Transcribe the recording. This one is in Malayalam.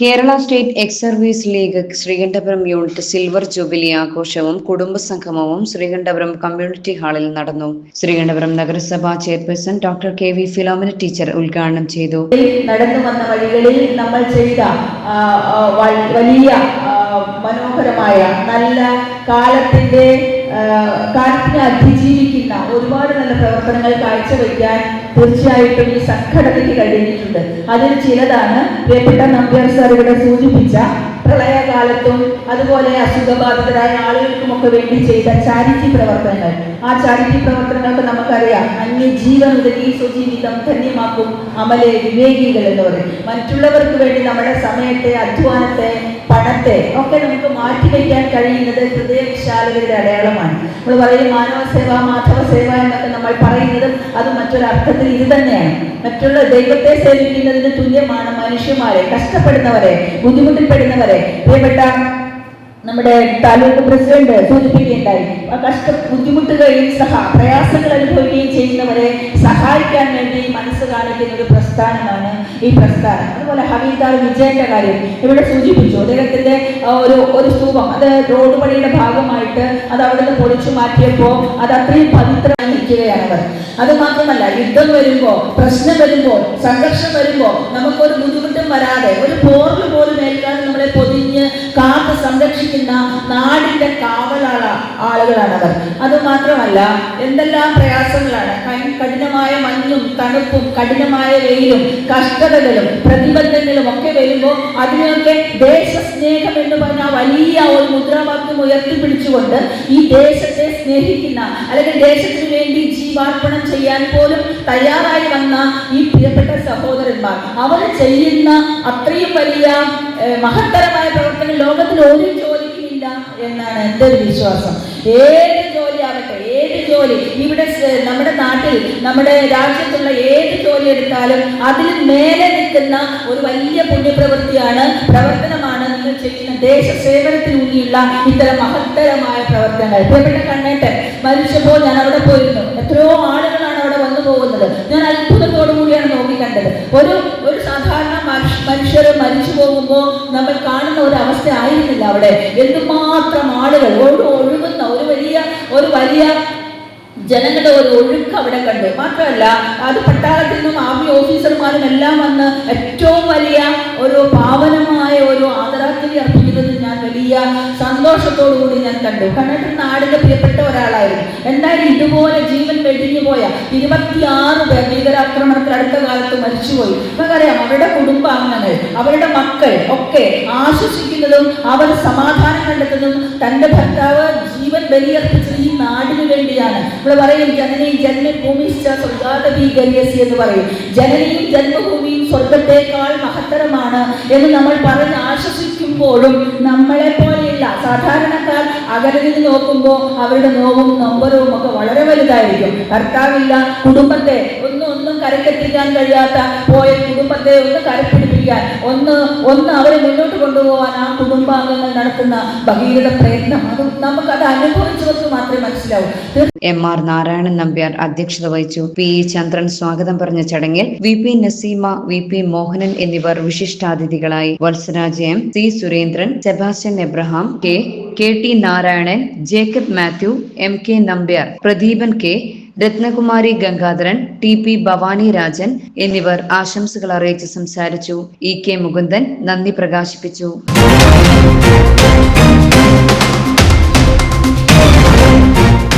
Kerala state ex service league Sreekandapuram unit silver jubilee ആഘോഷവും കുടുംബ സംഗമവും ശ്രീകണ്ഠപുരം കമ്മ്യൂണിറ്റി ഹാളിൽ നടന്നു. ശ്രീകണ്ഠപുരം നഗരസഭാ chairperson doctor K V Philomina teacher ഉദ്ഘാടനം ചെയ്തു. നടന്നു വന്ന വഴികളിൽ നമ്മൾ ചെയ്ത വലിയ മനോഹരമായ നല്ല കാലത്തിന്റെ കാലത്തിനെ അതിജീവിക്കുന്ന ഒരുപാട് നല്ല പ്രവർത്തനങ്ങൾ കാഴ്ചവെക്കാൻ തീർച്ചയായിട്ടും ഈ സംഘടനയ്ക്ക് കഴിഞ്ഞിട്ടുണ്ട്. അതിൽ ചിലതാണ് പ്രിയപ്പെട്ട നമ്പ്യാർ സാർ സൂചിപ്പിച്ച പ്രളയകാലത്തും അതുപോലെ അസുഖബാധിതരായ ആളുകൾക്കുമൊക്കെ വേണ്ടി ചെയ്ത ചാരിറ്റി പ്രവർത്തനങ്ങൾ. ആ ചാരിറ്റി പ്രവർത്തനങ്ങൾക്ക് നമുക്കറിയാം അന്യജീവൻ ഉതകി സ്വജീവിതം ധന്യമാക്കും അമലെ വിവേകികൾ എന്ന് പറയും. മറ്റുള്ളവർക്ക് വേണ്ടി നമ്മുടെ സമയത്തെ അധ്വാനത്തെ പണത്തെ ഒക്കെ നമുക്ക് മാറ്റിവെക്കാൻ കഴിയുന്നത് ഹൃദയവിശാലകരുടെ അടയാളമാണ്. നമ്മൾ പറയും മാനവ സേവ മാധവ സേവ എന്നൊക്കെ നമ്മൾ പറയുന്നതും അത് മറ്റൊരർത്ഥത്തിൽ ഇത് തന്നെയാണ്. മറ്റുള്ള ദൈവത്തെ സേവിക്കുന്നതിന് തുല്യമാണ് മനുഷ്യന്മാരെ കഷ്ടപ്പെടുന്നവരെ ബുദ്ധിമുട്ടിൽപ്പെടുന്നവരെ. പ്രിയപ്പെട്ട നമ്മുടെ താലൂക്ക് പ്രസിഡന്റ് സൂചിപ്പിക്കുകയുണ്ടായി. ആ കഷ്ട ബുദ്ധിമുട്ടുകയും സഹ പ്രയാസങ്ങൾ അനുഭവിക്കുകയും ചെയ്യുന്നവരെ സഹായിക്കാൻ വേണ്ടി മനസ്സ് കാണിക്കുന്ന ഒരു പ്രസ്ഥാനമാണ് ഈ പ്രസ്ഥാനം. അതുപോലെ ഹമീദാർ വിജയന്റെ കാര്യം ഇവിടെ സൂചിപ്പിച്ചു. അദ്ദേഹത്തിന്റെ ഒരു ഒരു സ്തൂപം അത് റോഡ് പണിയുടെ ഭാഗമായിട്ട് അത് അവിടെ നിന്ന് പൊളിച്ചു മാറ്റിയപ്പോൾ അത് അത്രയും പവിത്രമായി നിൽക്കുകയാണ് അത് മാത്രമല്ല യുദ്ധം വരുമ്പോൾ പ്രശ്നം വരുമ്പോൾ സംഘർഷം വരുമ്പോൾ നമുക്കൊരു ബുദ്ധിമുട്ടും വരാതെ ഒരു പോർവ് പോലും ഏൽക്കാതെ നമ്മളെ പൊതിഞ്ഞ് കാത്ത് സംരക്ഷിക്കുന്ന നാടിന്റെ കാവലാള ആളുകളാണ് അവർ അത് മാത്രമല്ല എന്തെല്ലാം പ്രയാസങ്ങളാണ്. കഠിനമായ മഞ്ഞും തണുപ്പും കഠിനമായ വെയിലും കഷ്ടതകളും പ്രതിബന്ധങ്ങളും ഒക്കെ വരുമ്പോൾ അതിനൊക്കെ ദേശസ്നേഹം എന്ന് പറഞ്ഞ വലിയ ഒരു മുദ്രാവാക്യം ഉയർത്തിപ്പിടിച്ചുകൊണ്ട് ഈ ദേശത്തെ സ്നേഹിക്കുന്ന അല്ലെങ്കിൽ ദേശത്തിന് വേണ്ടി ജീവാർപ്പണം ചെയ്യാൻ പോലും തയ്യാറായി വന്ന ഈ പ്രിയപ്പെട്ട സഹോദരന്മാർ അവർ ചെയ്യുന്ന അത്രയും വലിയ മഹത്തരമായ പ്രവർത്തനം ലോകത്തിൽ ഒരു ജോലിക്കുമില്ല എന്നാണ് എന്റെ ഒരു വിശ്വാസം. ഏത് ജോലി ആകട്ടെ ഏത് ജോലി. ഇവിടെ നമ്മുടെ നാട്ടിൽ നമ്മുടെ രാജ്യത്തുള്ള ഏത് ജോലി എടുത്താലും അതിൽ മേലെ നിൽക്കുന്ന ഒരു വലിയ പുണ്യപ്രവൃത്തിയാണ് പ്രവർത്തനമാണ് നിങ്ങൾ ചെയ്യുന്ന ദേശസേവനത്തിനുള്ളിയുള്ള ഇത്തരം മഹത്തരമായ പ്രവർത്തനങ്ങൾ. പ്രിയപ്പെട്ട കണ്ണേട്ടൻ മരിച്ചപ്പോൾ ഞാൻ അവിടെ പോയിരുന്നു. എത്രയോ ആളുകളാണ് അവിടെ. എന്തുമാത്രം ആളുകൾ ഒഴുകുന്ന ഒരു വലിയ ഒരു വലിയ ജനങ്ങളുടെ ഒരു ഒഴുക്ക് അവിടെ കണ്ടു. മാത്രമല്ല അത് പട്ടാളത്തിൽ നിന്നും ആർമി ഓഫീസർമാരും എല്ലാം വന്ന് ഏറ്റവും വലിയ ഒരു പാവനമായ ഒരു ആദരാഞ്ജലി അർപ്പിക്കുന്നത് വലിയ സന്തോഷത്തോടു കൂടി ഞാൻ കണ്ടു. കണ്ടിട്ട് നാടിന്റെ പ്രിയപ്പെട്ട ഒരാളായിരുന്നു. എന്തായാലും ഇതുപോലെ ജീവൻ വെടിഞ്ഞു പോയ ഇരുപത്തിയാറ് പേർ ഭീകരാക്രമണത്തിൽ അടുത്ത കാലത്ത് മരിച്ചുപോയി. നമുക്കറിയാം അവരുടെ കുടുംബാംഗങ്ങൾ അവരുടെ മക്കൾ ഒക്കെ ആശ്വസിക്കുന്നതും അവർ സമാധാനം കണ്ടെത്തുന്നതും തന്റെ ഭർത്താവ് ജീവൻ ബലിയർപ്പിച്ചത് ഈ നാടിനു വേണ്ടിയാണ്. നമ്മൾ പറയും ജനനി ജന്മഭൂമി സ്വർഗാതീകരിയസി എന്ന് പറയും. ജനനിയും ജന്മഭൂമിയും സ്വർഗത്തേക്കാൾ മഹത്തരമാണ് എന്ന് നമ്മൾ പറഞ്ഞ് ആശ്വസിക്കുമ്പോഴും നമ്മളെ പോലെയുള്ള സാധാരണക്കാർ നിന്ന് നോക്കുമ്പോൾ അവരുടെ നോവും നൊമ്പരവും ഒക്കെ വളരെ വലുതായിരിക്കും. ഭർത്താവില്ല കുടുംബത്തെ ഒന്നും ഒന്നും കരക്കെത്തിക്കാൻ കഴിയാത്ത പോയ കുടുംബത്തെ ഒന്ന് കരപ്പിടിപ്പിക്കാൻ ഒന്ന് ഒന്ന് അവരെ മുന്നോട്ട് കൊണ്ടുപോകാൻ ആ കുടുംബാംഗങ്ങൾ നടത്തുന്ന ഭഗീരഥ പ്രയത്നം അത് നമുക്കത് അനുഭവിച്ചവർക്ക് മാത്രമേ മനസ്സിലാവൂ. എം ആർ നാരായണൻ നമ്പ്യാർ അധ്യക്ഷത വഹിച്ചു. പി ഇ ചന്ദ്രൻ സ്വാഗതം പറഞ്ഞ ചടങ്ങിൽ V P Naseema V P Mohanan എന്നിവർ വിശിഷ്ടാതിഥികളായി. Valsaraj M C Surendran Sebastian Abraham K K T Narayanan Jacob Mathew M K Nambiar Pradeepan K Ratnakumari Gangadharan T P Bhavani Rajan എന്നിവർ ആശംസകൾ അറിയിച്ച് സംസാരിച്ചു. ഇ കെ മുകുന്ദൻ നന്ദി പ്രകാശിപ്പിച്ചു.